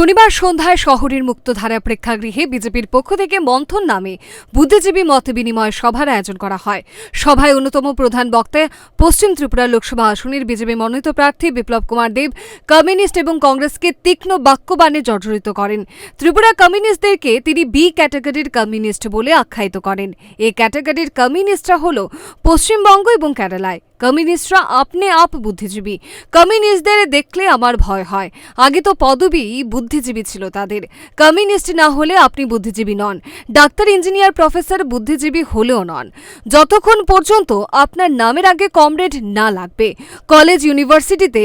শনিবার সন্ধ্যায় শহরের মুক্তধারা প্রেক্ষাগৃহে বিজেপির পক্ষ থেকে মন্থন নামে বুদ্ধিজীবী মত বিনিময় সভার আয়োজন করা হয়। সভায় অন্যতম প্রধান বক্তা পশ্চিম ত্রিপুরা লোকসভা আসনের বিজেপি মনোনীত প্রার্থী বিপ্লব কুমার দেব, কমিউনিস্ট এবং কংগ্রেসকে তীক্ষ্ণ বাক্যবাণে জর্জরিত করেন। ত্রিপুরা কমিউনিস্টদেরকে তিনি বি ক্যাটাগরির কমিউনিস্ট বলে আখ্যায়িত করেন। এ ক্যাটাগরির কমিউনিস্টরা হল পশ্চিমবঙ্গ এবং কেরালায়। কমিউনিস্টরা আপনি আপ বুদ্ধিজীবী। কমিউনিস্টদের দেখলে আমার ভয় হয়। আগে তো পদবী বুদ্ধিজীবী ছিল তাদের। কমিউনিস্ট না হলে আপনি বুদ্ধিজীবী নন। ডাক্তার, ইঞ্জিনিয়ার, প্রফেসর বুদ্ধিজীবী হলেও নন। যতক্ষণ পর্যন্ত আপনার নামের আগে কমরেড না লাগবে, কলেজ, ইউনিভার্সিটিতে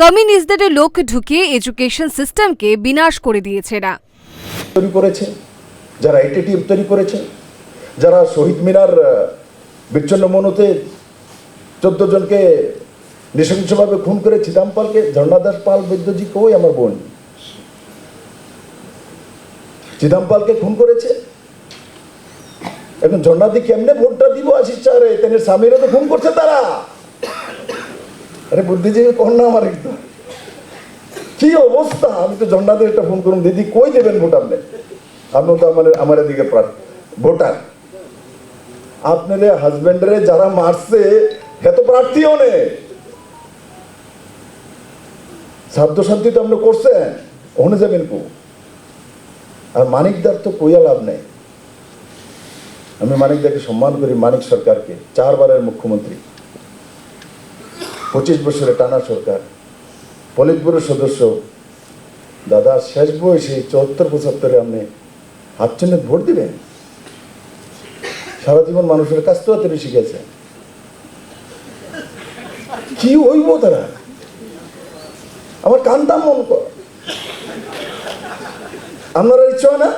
কমিউনিস্টদের লোক ঢুকিয়ে এডুকেশন সিস্টেমকে বিনাশ করে দিয়েছে না তৈরি করেছে, যারা তৈরি করেছে, যারা শহীদ মিনার বিচ্ছন্ন মনুতে চোদ্দ জনকে নৃশংসভাবে খুন করে চিদাম্পালকে ঝর্ণাদাস পাল বৈদ্যজি কই আমার বোন। চিদাম্পালকে খুন করেছে। এখন ঝর্ণাদি কেমনে ভোটটা দিব আসিস চারে তেনের স্বামীরা তো খুন করছে তারা। আরে বুদ্ধিজীবী কর না আমার একটু কি অবস্থা? আমি তো ঝর্ণাদের একটা ফোন করুন। দিদি, কই দেবেন ভোট আপনি? আপনি তো আমার আমার এদিকে ভোটার। আপনার হাজবেন্ডরে যারা মারছে হে তো প্রার্থীও নে সাধ্য শান্তি তো আপনি করছেন, ওখানে যাবেন কু? আর মানিকদার তো কইয়া লাভ নেই। আমি মানিকদাকে সম্মান করি, মানিক সরকারকে, চারবারের মুখ্যমন্ত্রী। পঁচিশ বছরের টানা সরকার পলিট ব্যুরোর সদস্য। দাদা, শেষ বয়সে চুয়াত্তর, পঁচাত্তরে আপনি হাত ভোট দিবেন? সারা জীবন মানুষের কাছ তো তিনি শিখেছে কি হইব তারা? আমার কান্তাম মন কর। আপনারা ইচ্ছা হয় না?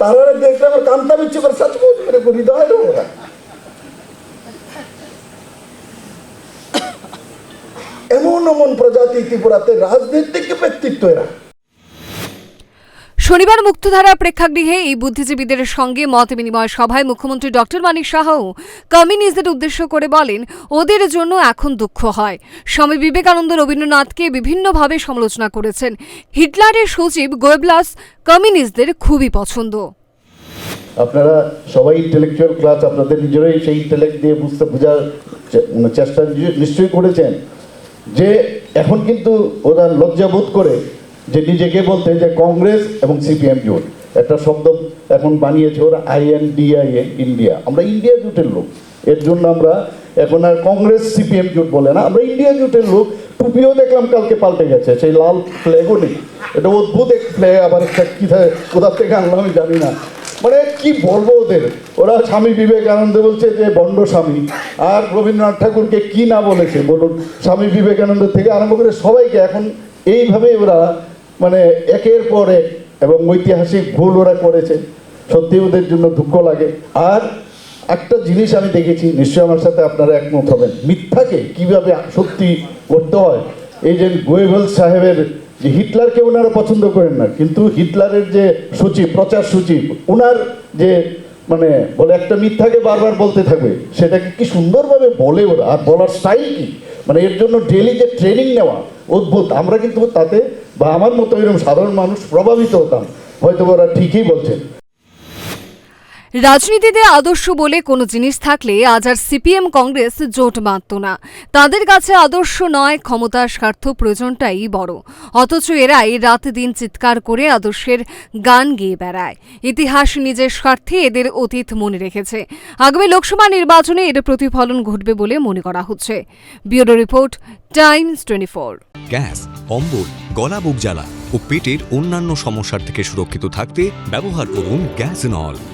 তারা দেখলে আমার কান্তাম ইচ্ছে করে সাচ করে হৃদয় ওরা এমন এমন প্রজাতি ত্রিপুরাতে রাজনৈতিক ব্যক্তিত্ব এরা। শনিবার মুক্তধারা প্রেক্ষাগৃহে এই বুদ্ধিজীবীদের সঙ্গে মত বিনিময় সভায় মুখ্যমন্ত্রী ডক্টর মানিক সাহাও কমিউনিস্টদের উদ্দেশ্য করে বলেন, ওদের জন্য এখন দুঃখ হয়। স্বামী বিবেকানন্দ রবীন্দ্রনাথকে বিভিন্নভাবে সমালোচনা করেছেন। হিটলারের সচিব গোয়েবলাস কমিউনিস্টদের খুবই পছন্দ। আপনারা সবাই ইন্টেলেকচুয়াল ক্লাস আপনাদের নিজেরাই সেই ইন্টেলেক্ট দিয়ে বুঝতে বোঝার চেষ্টা নিশ্চয়ই করেছেন যে এখন কিন্তু ওরা লজ্জাবোধ করে যে নিজেকে বলতে যে কংগ্রেস এবং সিপিএম জোট। একটা শব্দ এখন বানিয়েছে ওরা আইএনডিআইএ, ইন্ডিয়া। আমরা ইন্ডিয়া জোটের লোক। এর জন্য আমরা এখন আর কংগ্রেস, সিপিএম জোট বলে না। আমরা ইন্ডিয়া জোটের লোক। টুপিও দেখলাম কালকে পাল্টে গেছে। সেই লাল ফ্ল্যাগও নেই। এটা অদ্ভুত এক ফ্ল্যাগ আবার একটা কী কোথা থেকে আনলো আমি জানি না। মানে কি বলব ওদের? ওরা স্বামী বিবেকানন্দ বলছে যে বন্ড স্বামী। আর রবীন্দ্রনাথ ঠাকুরকে কি না বলেছে? বলুন। স্বামী বিবেকানন্দ থেকে আরম্ভ করে সবাইকে এখন এইভাবে ওরা মানে একের পর এক এবং ঐতিহাসিক ভুল ওরা করেছে। সত্যি ওদের জন্য দুঃখ লাগে। আর একটা জিনিস আমি দেখেছি, নিশ্চয়ই আমার সাথে আপনারা একমত হবেন। মিথ্যাকে কীভাবে সত্যি করতে হয়? এই যে গোয়েবল সাহেবের যে হিটলারকে ওনারা পছন্দ করেন না, কিন্তু হিটলারের যে সচিব প্রচার সচিব ওনার যে মানে বলে একটা মিথ্যাকে বারবার বলতে থাকবে, সেটাকে কি সুন্দরভাবে বলে ওরা? আর বলার স্টাইল কি? মানে এর জন্য ডেলি যে ট্রেনিং নেওয়া, অদ্ভুত। আমরা কিন্তু তাতে বা আমার মতো এরকম সাধারণ মানুষ প্রভাবিত হতাম। হয়তো ওরা ঠিকই বলছেন। রাজনীতিতে আদর্শ বলে কোনো জিনিস থাকলে আজ আর সিপিএম কংগ্রেস জোট বাঁধত না। তাদের কাছে আদর্শ নয়, ক্ষমতার স্বার্থ প্রয়োজনটাই বড়। অথচ এরাই রাত দিন চিৎকার করে আদর্শের গান গেয়ে বেড়ায়। ইতিহাস নিজের স্বার্থে এদের অতীত মনে রেখেছে। আগামী লোকসভা নির্বাচনে এর প্রতিফলন ঘটবে বলে মনে করা হচ্ছে। Bureau report, Times twenty four. Gas অম্বল গলা বুক জ্বালা ও পেটের অন্যান্য সমস্যার থেকে সুরক্ষিত থাকতে ব্যবহার করুন গ্যাস নল।